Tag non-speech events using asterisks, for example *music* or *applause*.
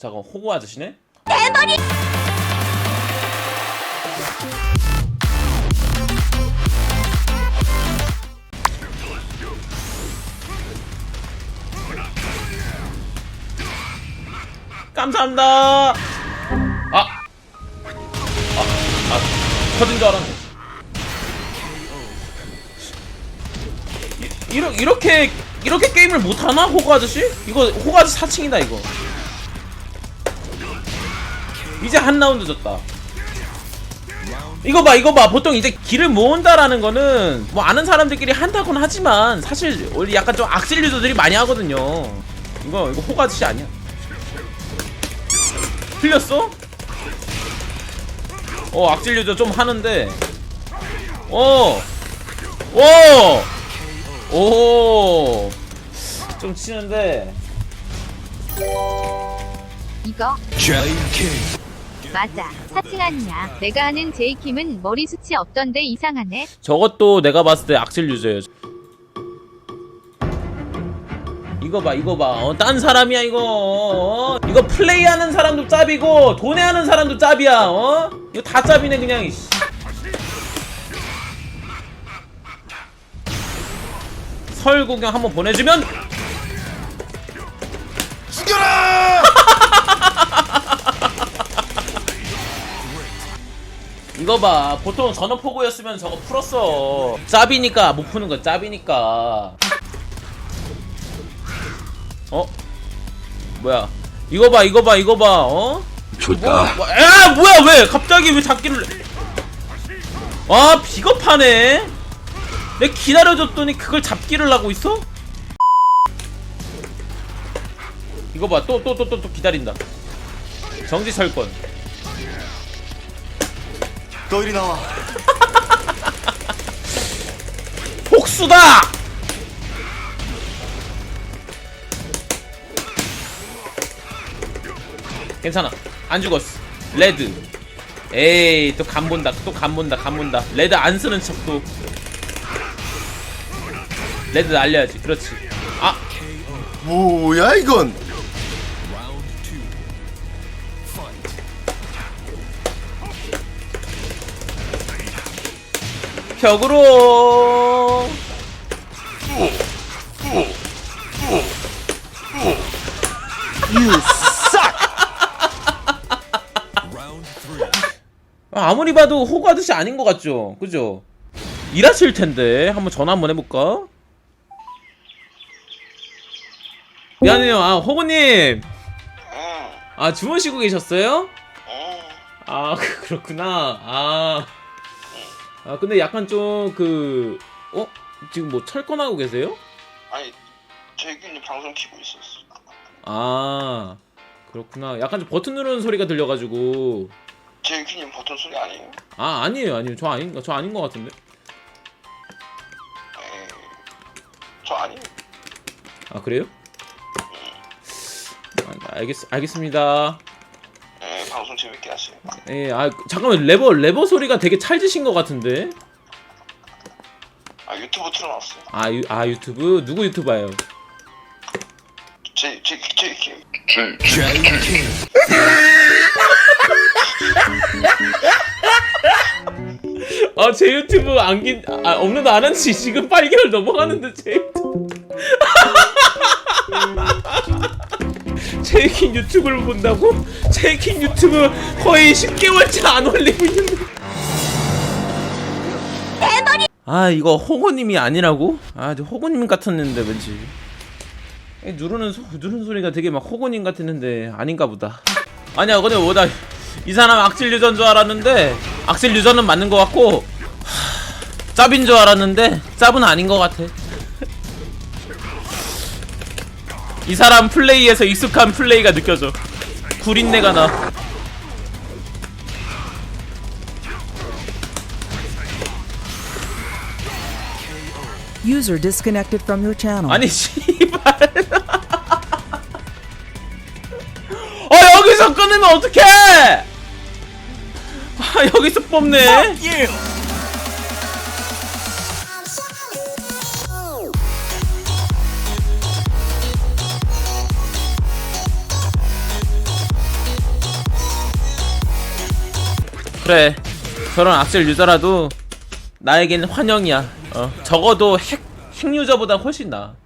잠깐 호구 아저씨네? 감사합니다. 아, 아, 아, 터진 줄 알았네. 이- 이러, 이렇게 이렇게 게임을 못 하나 호구 아저씨? 이거 호구 아저씨 4층이다 이거. 이제 한 라운드 졌다. 이거 봐, 이거 봐. 보통 이제 길을 모은다라는 거는 뭐 아는 사람들끼리 한다곤 하지만 사실 원래 약간 좀 악질 유저들이 많이 하거든요. 이거 이거 아저씨 아니야. 틀렸어? 어 악질 유저 좀 하는데. 어. 오. 오. 좀 치는데. 이거 맞아 사칭 아니야 내가 아는 제이킴은 머리 숱이 없던데 이상하네 저것도 내가 봤을 때 악질 유저예요. 이거 봐, 이거 봐. 어, 딴 사람이야 이거. 어? 이거 플레이하는 사람도 짭이고 돈해하는 사람도 짭이야. 어? 이거 다 짭이네 그냥. 이씨. 설 구경 한번 보내주면 죽여라! 이거 봐. 보통 전원 포고였으면 저거 풀었어. 짭이니까 못 푸는 거 짭이니까. 어? 뭐야? 이거 봐, 이거 봐, 이거 봐. 어? 좋다. 뭐, 야, 뭐야? 왜? 갑자기 왜 잡기를? 아, 비겁하네. 내 기다려줬더니 그걸 잡기를 하고 있어? 이거 봐, 또 또 또 또 또 기다린다. 정지 설권. 너 이리 나와. *laughs* 복수다! 괜찮아. 안 죽었어. 레드. 에이, 또 간 본다. 또 간 본다. 간 본다. 레드 안 쓰는 척 또. 레드 날려야지. 그렇지. 아, 뭐야 이건? 벽으로. You suck. *laughs* 아, 아무리 봐도 호구 아저씨 아닌 것 같죠? 그죠? 일하실 텐데. 한번 전화 한번 해볼까? 미안해요. 아, 호구님. 아, 주무시고 계셨어요? 아, *laughs* 그렇구나. 아. 아, 근데 약간 좀 그, 어? 지금 뭐 철권하고 계세요? 아니 재균이 방송 키고 있었어. 아. 그렇구나. 약간 좀 버튼 누르는 소리가 들려가지고. 재균이 버튼 소리 아니에요? 아, 아니에요. 아니에요. 저 아닌가? 저 아닌 것 같은데. 에이, 저 아니에요. 아, 그래요? 아, 알겠, 알겠습니다. 재밌게 하세요. 예, 아, 잠깐만. 레버, 레버 소리가 되게 찰지신 것 같은데. 아 유튜브 틀어놨어요. 아, 유, 아 유튜브? 누구 유튜버예요? 제 제 제이킴. 아, 제 유튜브 안긴, 아, 없는 아는 지 지금 8개월 넘어가는데, 제 유튜브. 제이킨 유튜브를 본다고? 제이킨 유튜브 거의 10개월째 안 올리고 있는데. 아, 이거 호구님이 아니라고? 아, 저 호구님 같았는데, 왠지. 이 누르는, 소, 누르는 소리가 되게 막 호구님 같았는데, 아닌가 보다. 아니야, 근데 뭐다. 이 사람 악질 유저인 줄 알았는데, 악질 유저는 맞는 것 같고, 하, 짭인 줄 알았는데, 짭은 아닌 것 같아. 이 사람 플레이에서 익숙한 플레이가 느껴져. 구린내가 나. User disconnected from your channel. 아니 *laughs* 씨발. 어 여기서 끊으면 어떡해? 아 여기서 뽑네. 그래. 저런 악셀 유저라도 나에겐 환영이야. 어 적어도 핵, 핵 유저보다 훨씬 나아